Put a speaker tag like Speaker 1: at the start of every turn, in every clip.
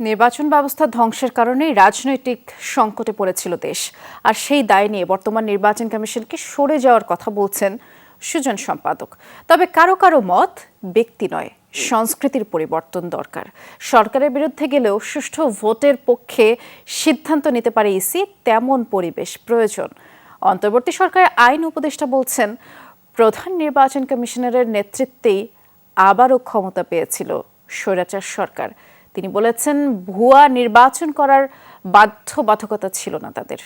Speaker 1: নির্বাচন ব্যবস্থা ধ্বংসের কারণেই রাজনৈতিক সংকটে পড়েছিল দেশ। আর সেই দায় নিয়ে বর্তমান নির্বাচন কমিশনকে সরে যাওয়ার কথা বলছেন সুজন সম্পাদক। তবে কারও কারও মত ব্যক্তি নয়, সংস্কৃতির পরিবর্তন দরকার। সরকারের বিরুদ্ধে গেলেও সুষ্ঠু ভোটের পক্ষে সিদ্ধান্ত নিতে পারে ইসি, তেমন পরিবেশ প্রয়োজন। অন্তর্বর্তী সরকারের আইন উপদেষ্টা বলছেন, প্রধান নির্বাচন কমিশনারের নেতৃত্বেই আবারও ক্ষমতা পেয়েছিল স্বৈরাচার সরকার। তিনি বলেছেন ভুয়া নির্বাচন করার বাধ্যবাধকতা ছিল না তাদের।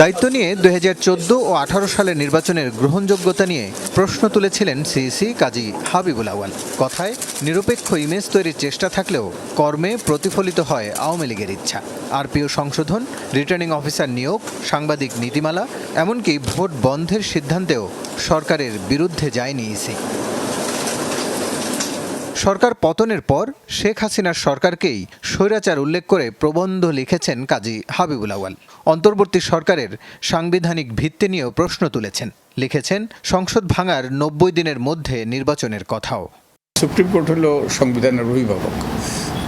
Speaker 2: দায়িত্ব নিয়ে দু হাজার চৌদ্দ ও আঠারো সালের নির্বাচনের গ্রহণযোগ্যতা নিয়ে প্রশ্ন তুলেছিলেন সিইসি কাজী হাবিবুল আওয়াল কথায়, নিরপেক্ষ ইমেজ তৈরির চেষ্টা থাকলেও কর্মে প্রতিফলিত হয় আওয়ামী লীগের ইচ্ছা। আরপিও সংশোধন, রিটার্নিং অফিসার নিয়োগ, সাংবাদিক নীতিমালা, এমনকি ভোট বন্ধের সিদ্ধান্তেও সরকারের বিরুদ্ধে যায়নি ইসি। সরকার পতনের পর শেখ হাসিনার সরকারকেই স্বৈরাচার উল্লেখ করে প্রবন্ধ লিখেছেন কাজী হাবিবুল আওয়াল অন্তর্বর্তী সরকারের সাংবিধানিক ভিত্তি নিয়েও প্রশ্ন তুলেছেন। লিখেছেন, সংসদ ভাঙার নব্বই দিনের মধ্যে নির্বাচনের কথাও।
Speaker 3: সুপ্রিম কোর্ট হল সংবিধানের অভিভাবক।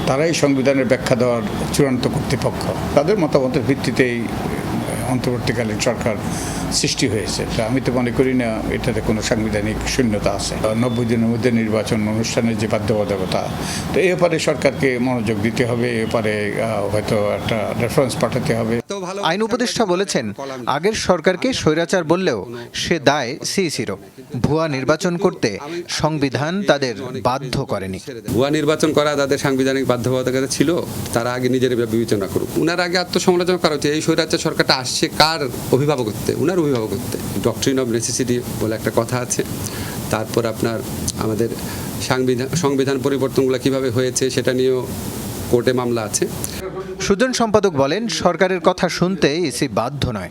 Speaker 3: তারাই সংবিধানের ব্যাখ্যা দেওয়ার চূড়ান্ত কর্তৃপক্ষ। তাদের মতামতের ভিত্তিতেই অন্তর্বর্তীকালীন সরকার সৃষ্টি হয়েছে। তা আমি তো মনে করি না এটাতে কোনো সাংবিধানিক শূন্যতা আছে। নব্বই দিনের মধ্যে নির্বাচন অনুষ্ঠানের যে বাধ্যবাধকতা তো এ ব্যাপারে সরকারকে মনোযোগ দিতে হবে এ ব্যাপারে আহ, হয়তো একটা রেফারেন্স পাঠাতে হবে।
Speaker 2: আইন উপদেষ্টা বলেছেন আগের সরকারকে স্বৈরাচার বললেও সে দায় সিইসিরও ভুয়া নির্বাচন করতে সংবিধান তাদের বাধ্য করেনি।
Speaker 4: ভুয়া নির্বাচন করা তাদের সাংবিধানিক বাধ্যবাধকতা ছিল তারা আগে নিজের বিবেচনা করুক। উনার আগে আত্মসমালোচনা করা হচ্ছে এই স্বৈরাচার সরকারটা আসছে কার অভিভাবকত্বে? উনার অভিভাবকত্বে। ডক্ট্রিন অফ নেসেসিটি বলে একটা কথা আছে। তারপর আপনার আমাদের সাংবিধান সংবিধান পরিবর্তনগুলো কীভাবে হয়েছে সেটা নিয়েও কোর্টে মামলা আছে।
Speaker 2: সুজন সম্পাদক বলেন, সরকারের কথা শুনতে ইসি বাধ্য নয়।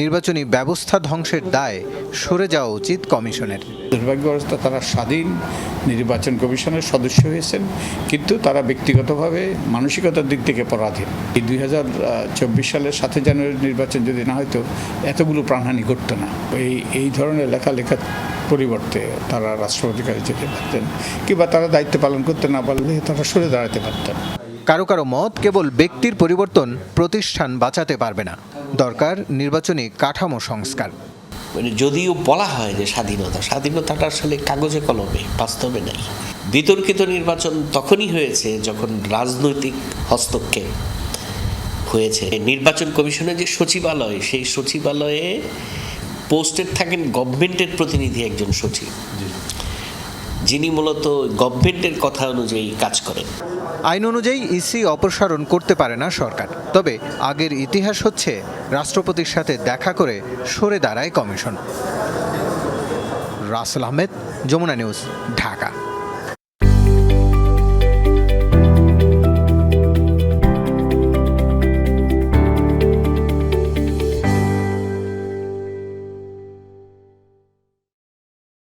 Speaker 2: নির্বাচনী ব্যবস্থা ধ্বংসের দায় সরে যাওয়া উচিত কমিশনের।
Speaker 3: দুর্ভাগ্যগ্রস্ত তারা স্বাধীন নির্বাচন কমিশনের সদস্য হয়েছেন কিন্তু তারা ব্যক্তিগতভাবে মানসিকতার দিক থেকে পরাধীন। এই দুই হাজার চব্বিশ সালের সাথে জানুয়ারি নির্বাচন যদি না হয়তো এতগুলো প্রাণহানি ঘটতো না। এই এই ধরনের লেখালেখার পরিবর্তে তারা রাষ্ট্রপতির কাছে যেতে পারতেন কিংবা তারা দায়িত্ব পালন করতে না পারলে তারা সরে দাঁড়াতে পারতেন।
Speaker 2: কারও কারও মত কেবল ব্যক্তির পরিবর্তন প্রতিষ্ঠান বাঁচাতে পারবে না। দরকার নির্বাচনী কাঠামো সংস্কার।
Speaker 5: মানে যদিও বলা হয় যে স্বাধীনতা স্বাধীনতাটা আসলে কাগজে কলমে বাস্তবে নাই। বিতর্কিত নির্বাচন তখনই হয়েছে যখন রাজনৈতিক হস্তক্ষেপ হয়েছে। নির্বাচন কমিশনের যে সচিবালয় সেই সচিবালয়ে পোস্টেড থাকেন গভর্নমেন্টের প্রতিনিধি একজন সচিব। যিনি মূলত গভর্নমেন্টের কথা অনুযায়ী কাজ করেন।
Speaker 2: আইন অনুযায়ী ইসি অপসারণ করতে পারে না সরকার। তবে আগের ইতিহাস হচ্ছে, রাষ্ট্রপতির সাথে দেখা করে সরে দাঁড়ায় কমিশন। রাসেল আহমেদ, যমুনা নিউজ, ঢাকা।